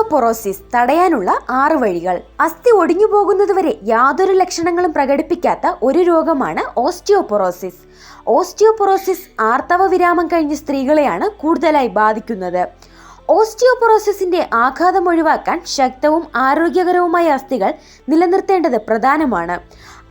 Osteoporosis തടയാനുള്ള ആറ് വഴികൾ. അസ്ഥി ഒടിഞ്ഞു പോകുന്നതുവരെ യാതൊരു ലക്ഷണങ്ങളും പ്രകടിപ്പിക്കാത്ത ഒരു രോഗമാണ് ഓസ്റ്റിയോപൊറോസിസ്. ഓസ്റ്റിയോപൊറോസിസ് ആർത്തവ വിരാമം കഴിഞ്ഞ സ്ത്രീകളെയാണ് കൂടുതലായി ബാധിക്കുന്നത്. ഓസ്റ്റിയോപൊറോസിസിന്റെ ആഘാതം ഒഴിവാക്കാൻ ശക്തവും ആരോഗ്യകരവുമായ അസ്ഥികൾ നിലനിർത്തേണ്ടത് പ്രധാനമാണ്.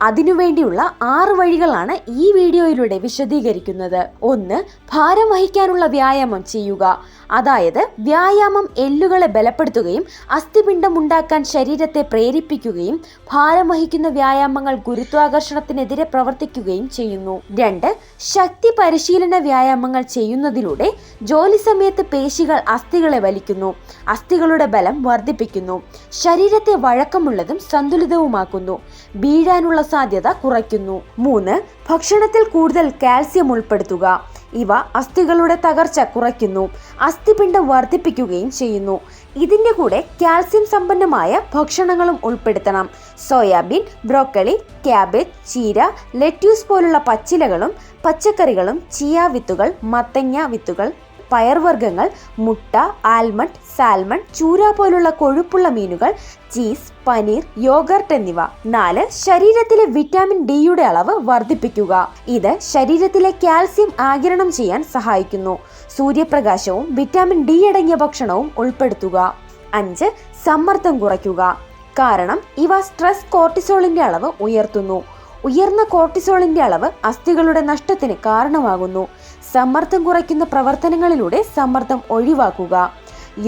അതിനുവേണ്ടിയുള്ള ആറ് വഴികളാണ് ഈ വീഡിയോയിലൂടെ വിശദീകരിക്കുന്നത്. ഒന്ന് ഭാരം വഹിക്കാനുള്ള വ്യായാമം ചെയ്യുക. അതായത് വ്യായാമം എല്ലുകളെ ബലപ്പെടുത്തുകയും അസ്ഥിപിണ്ഡം ഉണ്ടാക്കാൻ ശരീരത്തെ പ്രേരിപ്പിക്കുകയും ഭാരം വഹിക്കുന്ന വ്യായാമങ്ങൾ ഗുരുത്വാകർഷണത്തിനെതിരെ പ്രവർത്തിക്കുകയും ചെയ്യുന്നു. രണ്ട് ശക്തി പരിശീലന വ്യായാമങ്ങൾ ചെയ്യുന്നതിലൂടെ ജോലി സമയത്ത് പേശികൾ അസ്ഥികളെ വലിക്കുന്നു. അസ്ഥികളുടെ ബലം വർദ്ധിപ്പിക്കുന്നു. ശരീരത്തെ വഴക്കമുള്ളതും സന്തുലിതവുമാക്കുന്നു. വീഴാനുള്ള സാധ്യത കുറയ്ക്കുന്നു. മൂന്ന് ഭക്ഷണത്തിൽ കൂടുതൽ കാൽസ്യം ഉൾപ്പെടുത്തുക. ഇവ അസ്ഥികളുടെ തകർച്ച കുറയ്ക്കുന്നു. അസ്ഥിപിണ്ഡം വർദ്ധിപ്പിക്കുകയും ചെയ്യുന്നു. ഇതിന്റെ കൂടെ കാൽസ്യം സമ്പന്നമായ ഭക്ഷണങ്ങളും ഉൾപ്പെടുത്തണം. സോയാബീൻ ബ്രോക്കളി ക്യാബേജ് ചീര ലെറ്റ്യൂസ് പോലുള്ള പച്ചിലകളും പച്ചക്കറികളും ചിയ വിത്തുകൾ മത്തങ്ങ വിത്തുകൾ പയർവർഗങ്ങൾ മുട്ട ആൽമണ്ട് സാൽമൺ ചൂര പോലുള്ള കൊഴുപ്പുള്ള മീനുകൾ ചീസ് പനീർ യോഗർട്ട് എന്നിവ. നാല് ശരീരത്തിലെ വിറ്റാമിൻ ഡിയുടെ അളവ് വർദ്ധിപ്പിക്കുക. ഇത് ശരീരത്തിലെ കാൽസ്യം ആകിരണം ചെയ്യാൻ സഹായിക്കുന്നു. സൂര്യപ്രകാശവും വിറ്റാമിൻ ഡി അടങ്ങിയ ഭക്ഷണവും ഉൾപ്പെടുത്തുക. അഞ്ച് സമ്മർദ്ദം കുറയ്ക്കുക. കാരണം ഇവ സ്ട്രെസ് കോർട്ടിസോളിന്റെ അളവ് ഉയർത്തുന്നു. ഉയർന്ന കോർട്ടിസോളിന്റെ അളവ് അസ്ഥികളുടെ നഷ്ടത്തിന് കാരണമാകുന്നു. സമ്മർദ്ദം കുറയ്ക്കുന്ന പ്രവർത്തനങ്ങളിലൂടെ സമ്മർദ്ദം ഒഴിവാക്കുക.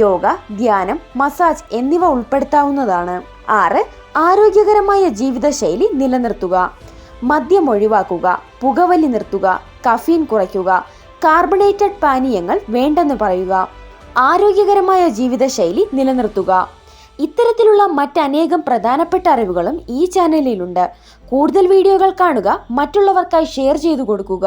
യോഗ ധ്യാനം മസാജ് എന്നിവ ഉൾപ്പെടുത്താവുന്നതാണ്. ആറ് ആരോഗ്യകരമായ ജീവിതശൈലി നിലനിർത്തുക. മദ്യം ഒഴിവാക്കുക പുകവലി നിർത്തുക കഫീൻ കുറയ്ക്കുക കാർബണേറ്റഡ് പാനീയങ്ങൾ വേണ്ടെന്ന് പറയുക. ആരോഗ്യകരമായ ജീവിതശൈലി നിലനിർത്തുക. ഇത്തരത്തിലുള്ള മറ്റനേകം പ്രധാനപ്പെട്ട അറിവുകളും ഈ ചാനലിലുണ്ട്. കൂടുതൽ വീഡിയോകൾ കാണുക മറ്റുള്ളവർക്കായി ഷെയർ ചെയ്തു കൊടുക്കുക.